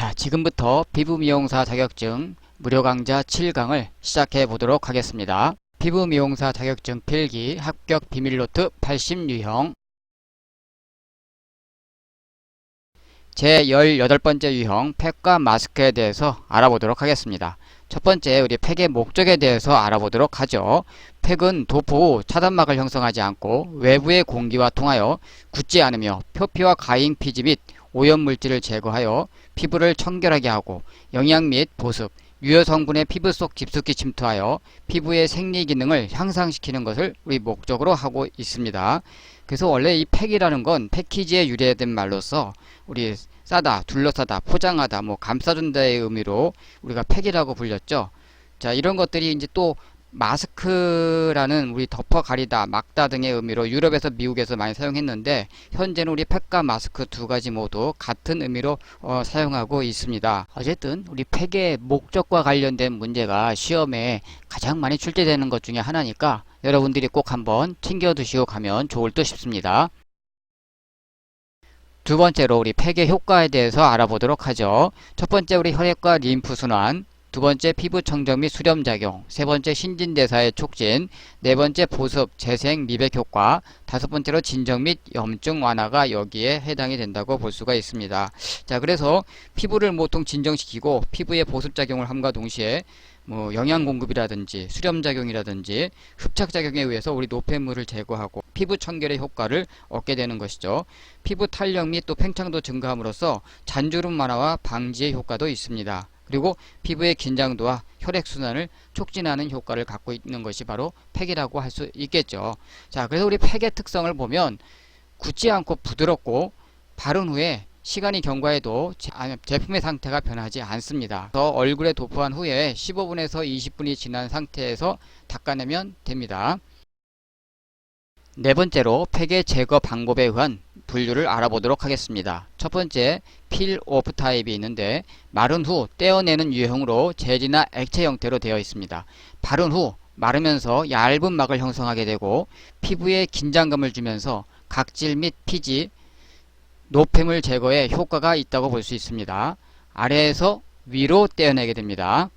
자, 지금부터 피부 미용사 자격증 무료 강좌 7강을 시작해 보도록 하겠습니다. 피부 미용사 자격증 필기 합격 비밀 노트 80유형 제 18번째 유형 팩과 마스크에 대해서 알아보도록 하겠습니다. 첫 번째 우리 팩의 목적에 대해서 알아보도록 하죠. 팩은 도포 후 차단막을 형성하지 않고 외부의 공기와 통하여 굳지 않으며 표피와 가잉 피지 및 오염물질을 제거하여 피부를 청결하게 하고 영양 및 보습, 유효 성분의 피부 속 깊숙이 침투하여 피부의 생리 기능을 향상시키는 것을 우리 목적으로 하고 있습니다. 그래서 원래 이 팩이라는 건 패키지에 유래된 말로서 우리 싸다, 둘러싸다, 포장하다, 뭐 감싸준다의 의미로 우리가 팩이라고 불렸죠. 자, 이런 것들이 이제 또 마스크라는 우리 덮어 가리다, 막다 등의 의미로 유럽에서 미국에서 많이 사용했는데 현재는 우리 팩과 마스크 두 가지 모두 같은 의미로 어, 사용하고 있습니다. 어쨌든 우리 팩의 목적과 관련된 문제가 시험에 가장 많이 출제되는 것 중에 하나니까 여러분들이 꼭 한번 챙겨 두시고 가면 좋을 듯 싶습니다. 두 번째로 우리 팩의 효과에 대해서 알아보도록 하죠. 첫 번째 우리 혈액과 림프 순환, 두 번째 피부 청정 및 수렴 작용, 세 번째 신진 대사의 촉진, 네 번째 보습, 재생, 미백 효과, 다섯 번째로 진정 및 염증 완화가 여기에 해당이 된다고 볼 수가 있습니다. 자, 그래서 피부를 보통 진정시키고 피부의 보습 작용을 함과 동시에 뭐 영양 공급이라든지 수렴 작용이라든지 흡착 작용에 의해서 우리 노폐물을 제거하고 피부 청결의 효과를 얻게 되는 것이죠. 피부 탄력 및 또 팽창도 증가함으로써 잔주름 완화와 방지의 효과도 있습니다. 그리고 피부의 긴장도와 혈액순환을 촉진하는 효과를 갖고 있는 것이 바로 팩이라고 할 수 있겠죠. 자, 그래서 우리 팩의 특성을 보면 굳지 않고 부드럽고 바른 후에 시간이 경과해도 제품의 상태가 변하지 않습니다. 그래서 얼굴에 도포한 후에 15분에서 20분이 지난 상태에서 닦아내면 됩니다. 네 번째로 팩의 제거 방법에 의한 분류를 알아보도록 하겠습니다. 첫 번째, 필 오프 타입이 있는데 마른 후 떼어내는 유형으로 젤이나 액체 형태로 되어 있습니다. 바른 후 마르면서 얇은 막을 형성하게 되고 피부에 긴장감을 주면서 각질 및 피지, 노폐물 제거에 효과가 있다고 볼 수 있습니다. 아래에서 위로 떼어내게 됩니다.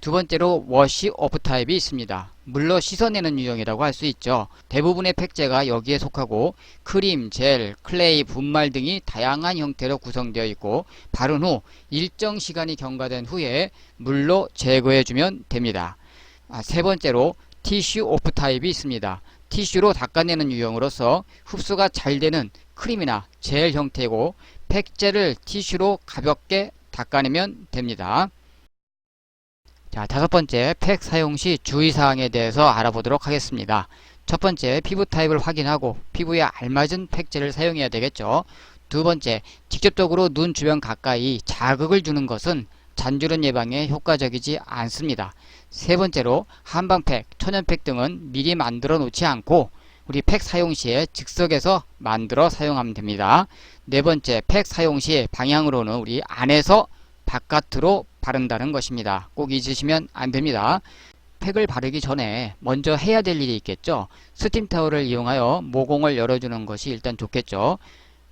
두 번째로 워시 오프 타입이 있습니다. 물로 씻어내는 유형이라고 할 수 있죠. 대부분의 팩제가 여기에 속하고 크림, 젤, 클레이, 분말 등이 다양한 형태로 구성되어 있고 바른 후 일정 시간이 경과된 후에 물로 제거해주면 됩니다. 아, 세 번째로 티슈 오프 타입이 있습니다. 티슈로 닦아내는 유형으로서 흡수가 잘 되는 크림이나 젤 형태고 팩제를 티슈로 가볍게 닦아내면 됩니다. 자, 다섯 번째, 팩 사용 시 주의사항에 대해서 알아보도록 하겠습니다. 첫 번째, 피부 타입을 확인하고 피부에 알맞은 팩제를 사용해야 되겠죠. 두 번째, 직접적으로 눈 주변 가까이 자극을 주는 것은 잔주름 예방에 효과적이지 않습니다. 세 번째로, 한방팩, 천연팩 등은 미리 만들어 놓지 않고 우리 팩 사용 시에 즉석에서 만들어 사용하면 됩니다. 네 번째, 팩 사용 시 방향으로는 우리 안에서 바깥으로 바른다는 것입니다. 꼭 잊으시면 안 됩니다. 팩을 바르기 전에 먼저 해야 될 일이 있겠죠. 스팀 타월을 이용하여 모공을 열어주는 것이 일단 좋겠죠.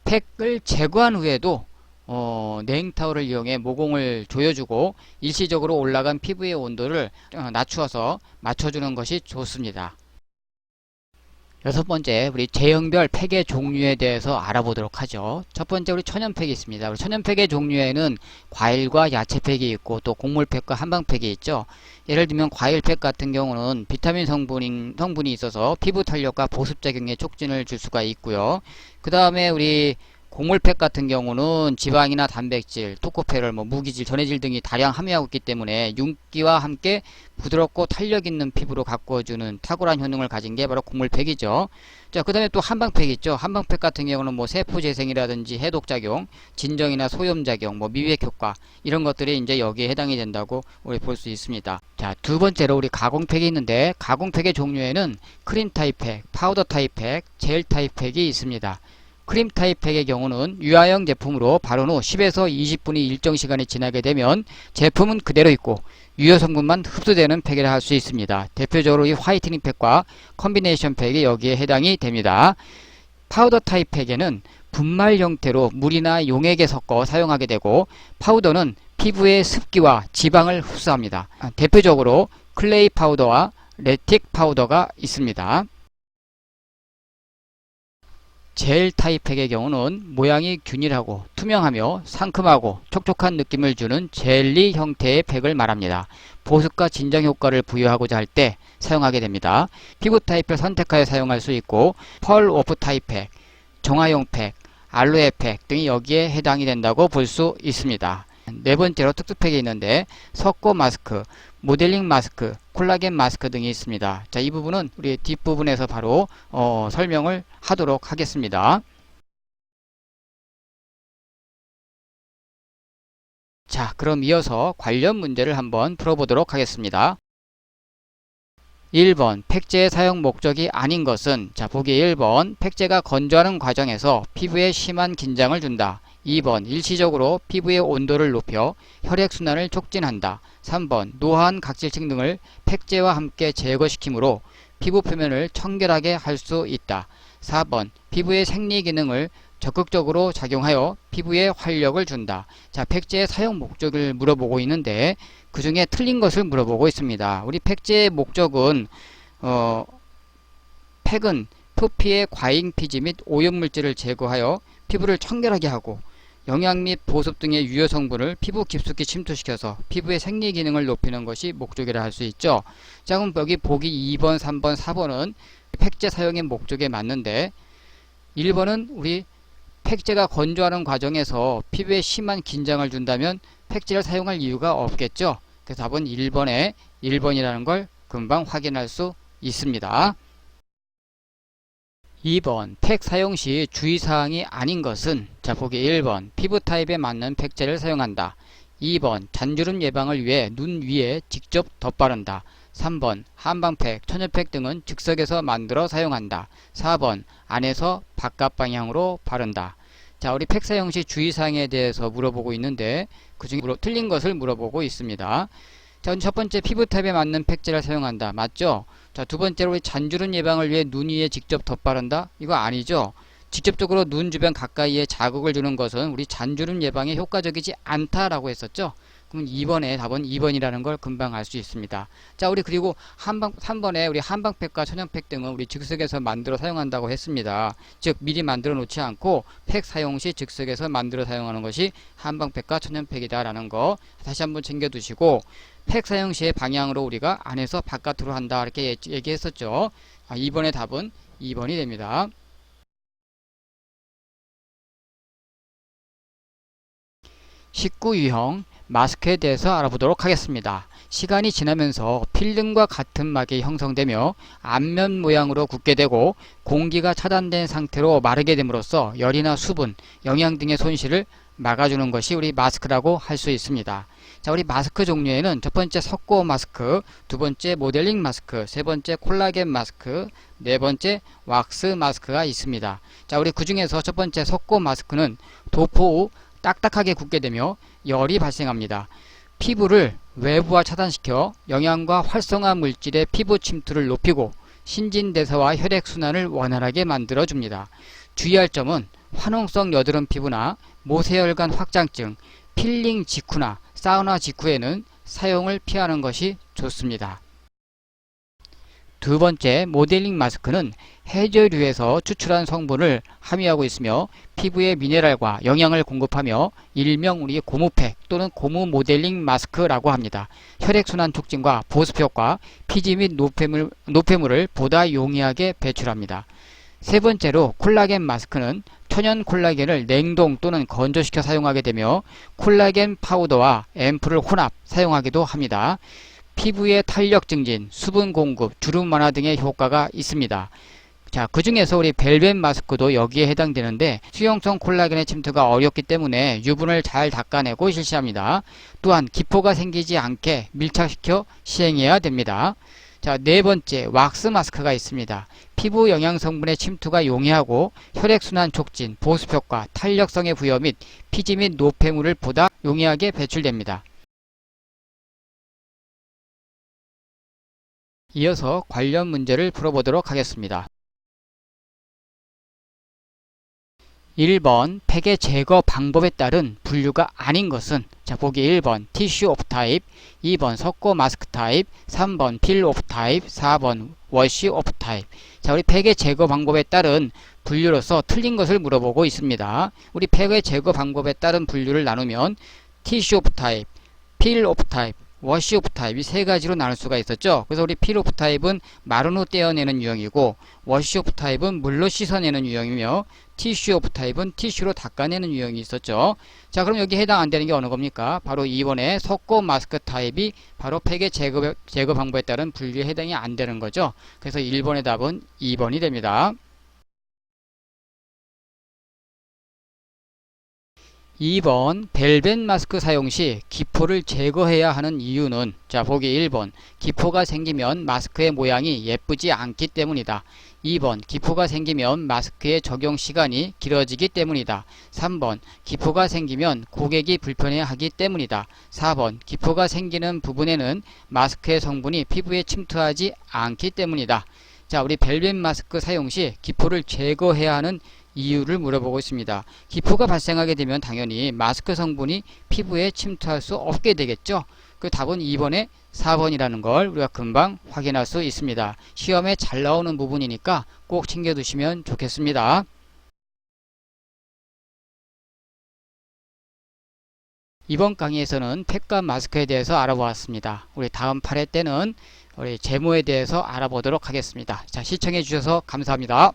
팩을 제거한 후에도 어, 냉타월을 이용해 모공을 조여주고 일시적으로 올라간 피부의 온도를 어, 낮추어서 맞춰주는 것이 좋습니다. 여섯 번째, 우리 제형별 팩의 종류에 대해서 알아보도록 하죠. 첫 번째, 우리 천연팩이 있습니다. 우리 천연팩의 종류에는 과일과 야채팩이 있고 또 곡물팩과 한방팩이 있죠. 예를 들면 과일팩 같은 경우는 비타민 성분인, 성분이 있어서 피부 탄력과 보습작용에 촉진을 줄 수가 있고요. 그 다음에 우리 곡물팩 같은 경우는 지방이나 단백질, 토코페롤, 뭐 무기질, 전해질 등이 다량 함유하고 있기 때문에 윤기와 함께 부드럽고 탄력 있는 피부로 가꾸어주는 탁월한 효능을 가진 게 바로 곡물팩이죠. 자, 그 다음에 또 한방팩 있죠. 한방팩 같은 경우는 뭐 세포 재생이라든지 해독작용, 진정이나 소염작용, 뭐 미백 효과 이런 것들이 이제 여기에 해당이 된다고 우리 볼 수 있습니다. 자, 두 번째로 우리 가공팩이 있는데 가공팩의 종류에는 크림 타입 팩, 파우더 타입 팩, 젤 타입 팩이 있습니다. 크림 타입 팩의 경우는 유아용 제품으로 바른 후 10에서 20분이 일정 시간이 지나게 되면 제품은 그대로 있고 유효 성분만 흡수되는 팩이라 할 수 있습니다. 대표적으로 이 화이트닝 팩과 컨비네이션 팩이 여기에 해당이 됩니다. 파우더 타입 팩에는 분말 형태로 물이나 용액에 섞어 사용하게 되고 파우더는 피부의 습기와 지방을 흡수합니다. 아, 대표적으로 클레이 파우더와 레틱 파우더가 있습니다. 젤 타입 팩의 경우는 모양이 균일하고 투명하며 상큼하고 촉촉한 느낌을 주는 젤리 형태의 팩을 말합니다. 보습과 진정 효과를 부여하고자 할 때 사용하게 됩니다. 피부 타입을 선택하여 사용할 수 있고 펄 오프 타입 팩, 정화용 팩, 알로에 팩 등이 여기에 해당이 된다고 볼 수 있습니다. 네 번째로 특수팩이 있는데 석고 마스크, 모델링 마스크, 콜라겐 마스크 등이 있습니다. 자, 이 부분은 우리 뒷부분에서 바로 어, 설명을 하도록 하겠습니다. 자, 그럼 이어서 관련 문제를 한번 풀어보도록 하겠습니다. 1번 팩제의 사용 목적이 아닌 것은 자 보기 1번 팩제가 건조하는 과정에서 피부에 심한 긴장을 준다. 2번 일시적으로 피부의 온도를 높여 혈액순환을 촉진한다. 3번 노화한 각질층 등을 팩제와 함께 제거시키므로 피부 표면을 청결하게 할 수 있다. 4번 피부의 생리 기능을 적극적으로 작용하여 피부에 활력을 준다. 자, 팩제의 사용 목적을 물어보고 있는데 그 중에 틀린 것을 물어보고 있습니다. 우리 팩제의 목적은 어, 팩은 표피의 과잉 피지 및 오염물질을 제거하여 피부를 청결하게 하고 영양 및 보습 등의 유효 성분을 피부 깊숙이 침투시켜서 피부의 생리 기능을 높이는 것이 목적이라 할 수 있죠. 자, 그럼 여기 보기 2번, 3번, 4번은 팩제 사용의 목적에 맞는데 1번은 우리 팩제가 건조하는 과정에서 피부에 심한 긴장을 준다면 팩제를 사용할 이유가 없겠죠. 그래서 답은 1번에 1번이라는 걸 금방 확인할 수 있습니다. 2번 팩 사용 시 주의사항이 아닌 것은 자 보기 1번 피부 타입에 맞는 팩제를 사용한다. 2번 잔주름 예방을 위해 눈 위에 직접 덧바른다. 3번 한방팩, 천연팩 등은 즉석에서 만들어 사용한다. 4번 안에서 바깥 방향으로 바른다. 자, 우리 팩 사용 시 주의사항에 대해서 물어보고 있는데 그 중에 물어, 틀린 것을 물어보고 있습니다. 자, 첫 번째 피부 타입에 맞는 팩제를 사용한다. 맞죠? 자, 두 번째로 잔주름 예방을 위해 눈 위에 직접 덧바른다? 이거 아니죠? 직접적으로 눈 주변 가까이에 자극을 주는 것은 우리 잔주름 예방에 효과적이지 않다라고 했었죠? 그럼 2번에 답은 2번이라는 걸 금방 알 수 있습니다. 자, 우리 그리고 한방 3번에 우리 한방팩과 천연팩 등은 우리 즉석에서 만들어 사용한다고 했습니다. 즉 미리 만들어 놓지 않고 팩 사용 시 즉석에서 만들어 사용하는 것이 한방팩과 천연팩이다라는 거 다시 한번 챙겨 두시고 팩 사용 시의 방향으로 우리가 안에서 바깥으로 한다 이렇게 얘기했었죠. 아, 2번의 답은 2번이 됩니다. 19 유형 마스크에 대해서 알아보도록 하겠습니다. 시간이 지나면서 필름과 같은 막이 형성되며 앞면 모양으로 굳게 되고 공기가 차단된 상태로 마르게 됨으로써 열이나 수분, 영양 등의 손실을 막아주는 것이 우리 마스크라고 할 수 있습니다. 자, 우리 마스크 종류에는 첫 번째 석고 마스크, 두 번째 모델링 마스크, 세 번째 콜라겐 마스크, 네 번째 왁스 마스크가 있습니다. 자, 우리 그 중에서 첫 번째 석고 마스크는 도포 후 딱딱하게 굳게 되며 열이 발생합니다. 피부를 외부와 차단시켜 영양과 활성화 물질의 피부 침투를 높이고 신진대사와 혈액순환을 원활하게 만들어줍니다. 주의할 점은 화농성 여드름 피부나 모세혈관 확장증, 필링 직후나 사우나 직후에는 사용을 피하는 것이 좋습니다. 두 번째 모델링 마스크는 해저류에서 추출한 성분을 함유하고 있으며 피부에 미네랄과 영양을 공급하며 일명 우리 고무팩 또는 고무 모델링 마스크라고 합니다. 혈액순환 촉진과 보습 효과, 피지 및 노폐물, 노폐물을 보다 용이하게 배출합니다. 세 번째로 콜라겐 마스크는 천연 콜라겐을 냉동 또는 건조시켜 사용하게 되며 콜라겐 파우더와 앰플을 혼합 사용하기도 합니다. 피부의 탄력 증진, 수분 공급, 주름 완화 등의 효과가 있습니다. 자, 그 중에서 우리 벨벳 마스크도 여기에 해당되는데 수용성 콜라겐의 침투가 어렵기 때문에 유분을 잘 닦아내고 실시합니다. 또한 기포가 생기지 않게 밀착시켜 시행해야 됩니다. 자, 네 번째 왁스 마스크가 있습니다. 피부 영양 성분의 침투가 용이하고 혈액순환 촉진, 보습 효과, 탄력성의 부여 및 피지 및 노폐물을 보다 용이하게 배출됩니다. 이어서 관련 문제를 풀어보도록 하겠습니다. 1번 팩의 제거 방법에 따른 분류가 아닌 것은 자 보기 1번 티슈 오프 타입 2번 석고 마스크 타입 3번 필 오프 타입 4번 워시 오프 타입. 자 우리 팩의 제거 방법에 따른 분류로서 틀린 것을 물어보고 있습니다. 우리 팩의 제거 방법에 따른 분류를 나누면 티슈 오프 타입 필 오프 타입 워시 오프 타입 이 세 가지로 나눌 수가 있었죠. 그래서 우리 필 오프 타입은 마른 후 떼어내는 유형이고 워시 오프 타입은 물로 씻어내는 유형이며 티슈 오프 타입은 티슈로 닦아내는 유형이 있었죠. 자 그럼 여기 해당 안 되는 게 어느 겁니까? 바로 2번의 석고 마스크 타입이 바로 팩의 제거, 제거 방법에 따른 분류에 해당이 안 되는 거죠. 그래서 1번의 답은 2번이 됩니다. 2번 벨벳 마스크 사용 시 기포를 제거해야 하는 이유는 자 보기 1번 기포가 생기면 마스크의 모양이 예쁘지 않기 때문이다. 2번 기포가 생기면 마스크의 적용 시간이 길어지기 때문이다. 3번 기포가 생기면 고객이 불편해하기 때문이다. 4번 기포가 생기는 부분에는 마스크의 성분이 피부에 침투하지 않기 때문이다. 자 우리 벨벳 마스크 사용 시 기포를 제거해야 하는 이유를 물어보고 있습니다. 기포가 발생하게 되면 당연히 마스크 성분이 피부에 침투할 수 없게 되겠죠. 그 답은 2번에 4번이라는 걸 우리가 금방 확인할 수 있습니다. 시험에 잘 나오는 부분이니까 꼭 챙겨두시면 좋겠습니다. 이번 강의에서는 팩과 마스크에 대해서 알아보았습니다. 우리 다음 8회 때는 우리 제모에 대해서 알아보도록 하겠습니다. 자, 시청해 주셔서 감사합니다.